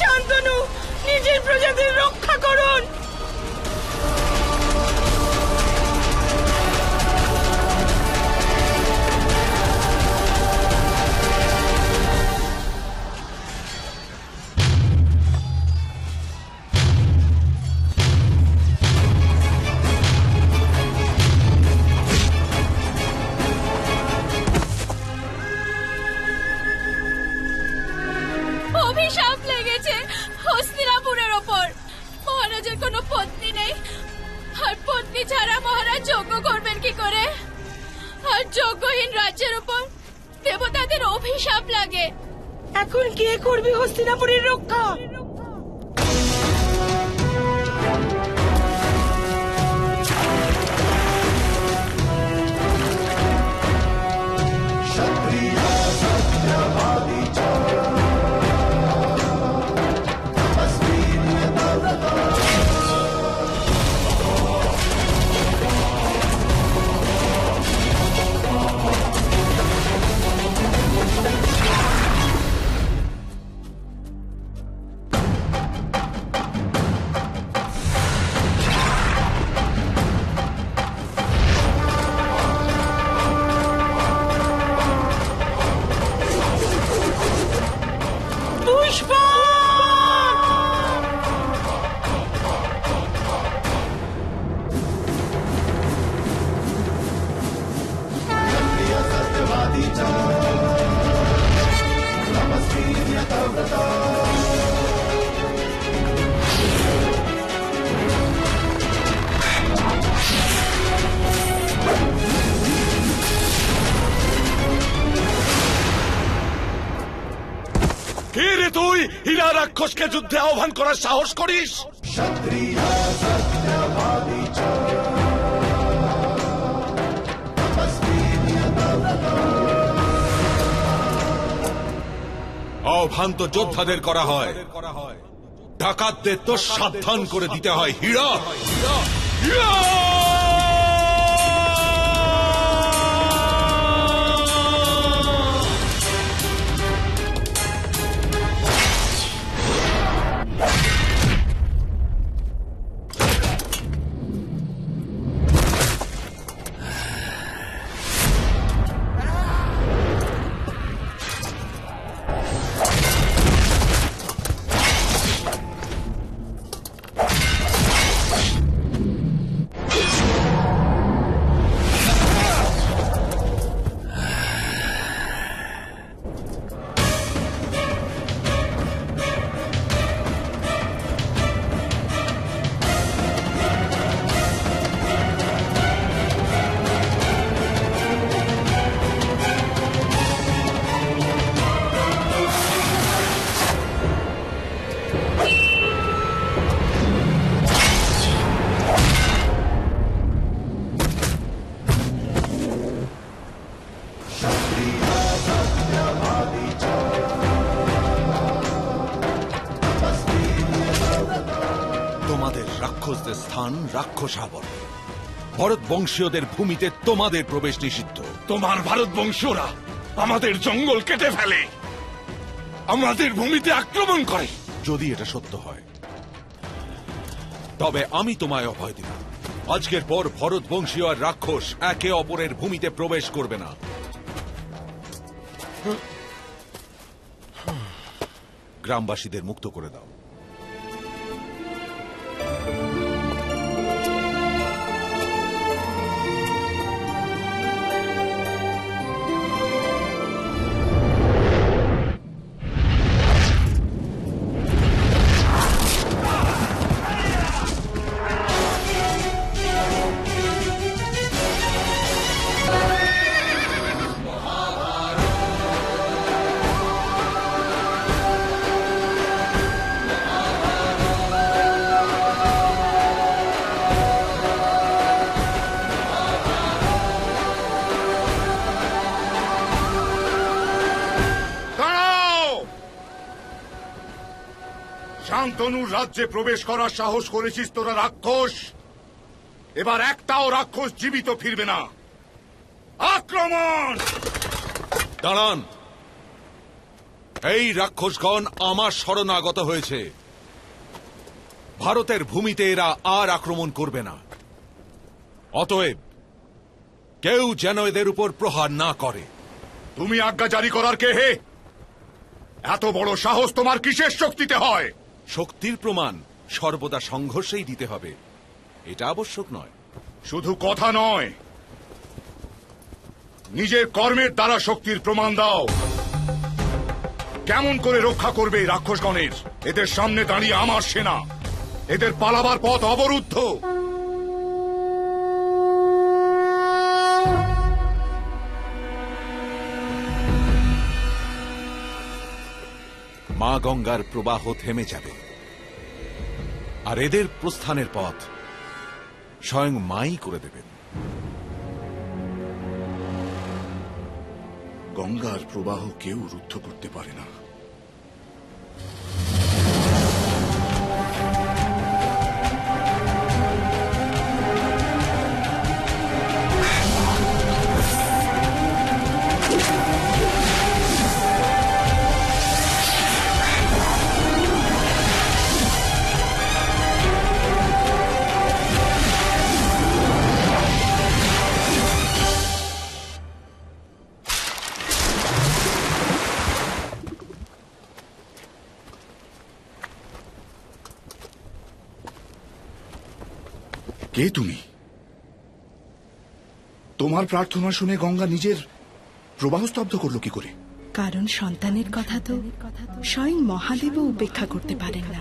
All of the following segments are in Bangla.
শান্তনু নিজের প্রজাদের রক্ষা করুন। মহারাজের কোনো পত্নী নেই। আর পত্নী ছাড়া মহারাজ যজ্ঞ করবেন কি করে? আর যজ্ঞহীন রাজ্যের উপর দেবতাদের অভিশাপ লাগে। এখন কে করবি হস্তিনাপুরের রক্ষা? পুষ্পা কে হীরা রাক্ষসকে যুদ্ধে আহ্বান করার সাহস করিস? আহ্বান তো যোদ্ধাদের করা হয়। ডাকাতদের তো সাবধান করে দিতে হয়। হীরা! হীরা! রাক্ষসদের স্থান রাক্ষসাবর। ভরত বংশীয়দের ভূমিতে তোমাদের প্রবেশ নিষিদ্ধ। তোমার ভারত বংশীয়রা আমাদের জঙ্গল কেটে ফেলে। আমাদের ভূমিতে আক্রমণ করে। যদি এটা সত্য হয় তবে আমি তোমায় অভয় দিব। আজকের পর ভরত বংশীয় আর রাক্ষস একে অপরের ভূমিতে প্রবেশ করবে না। গ্রামবাসীদের মুক্ত করে দাও। শান্তনুর রাজ্যে প্রবেশ করার সাহস করেছিস তোরা রাক্ষস। এবার একটাও রাক্ষস জীবিত ফিরবে না। আক্রমণ! দাঁড়ান। এই রাক্ষসগণ আমার শরণাগত হয়েছে। ভারতের ভূমিতে এরা আর আক্রমণ করবে না। অতএব কেউ যেন এদের উপর প্রহার না করে। তুমি আজ্ঞা জারি করার কে হে? এত বড় সাহস তোমার কিসের শক্তিতে হয়? শক্তির প্রমাণ সর্বদা সংঘর্ষেই দিতে হবে। এটা আবশ্যক নয়। শুধু কথা নয়। নিজের কর্মের দ্বারা শক্তির প্রমাণ দাও। কেমন করে রক্ষা করবে রাক্ষসগণের? এদের সামনে দাঁড়িয়ে আমার সেনা। এদের পালাবার পথ অবরুদ্ধ। মা গঙ্গার প্রবাহ থেমে যাবে। আর এদের প্রস্থানের পথ স্বয়ং মাই করে দেবেন। গঙ্গার প্রবাহ কেউ রুদ্ধ করতে পারে না। কে তুমি? তোমার প্রার্থনা শুনে গঙ্গা নিজের প্রবাহ স্তব্ধ করল কি করে? কারণ সন্তানের কথা তো স্বয়ং মহাদেবও উপেক্ষা করতে পারেন না।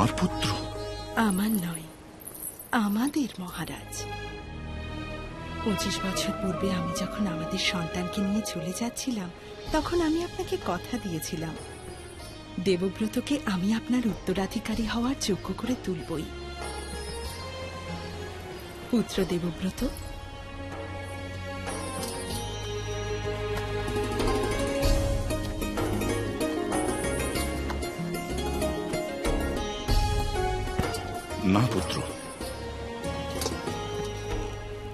তোমার পুত্র? আমার নয়, আমাদের মহারাজ। পঁচিশ বছর পূর্বে আমি যখন আমাদের সন্তানকে নিয়ে চলে যাচ্ছিলাম, তখন আমি আপনাকে কথা দিয়েছিলাম। দেবব্রতকে আমি আপনার উত্তরাধিকারী হওয়ার যোগ্য করে তুলবই। পুত্র দেবব্রত না, পুত্র।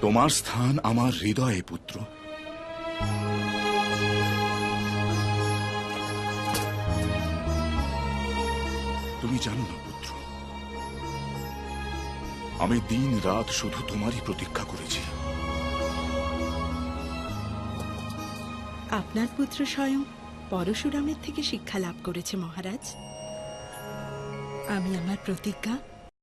তোমার স্থান আমার হৃদয়ে, পুত্র। তুমি জানো না, পুত্র। আমি দিন রাত শুধু তোমারই প্রতীক্ষা করেছি। আপনার পুত্র স্বয়ং পরশুরামের থেকে শিক্ষা লাভ করেছে, মহারাজ। আমি আমার প্রতিজ্ঞা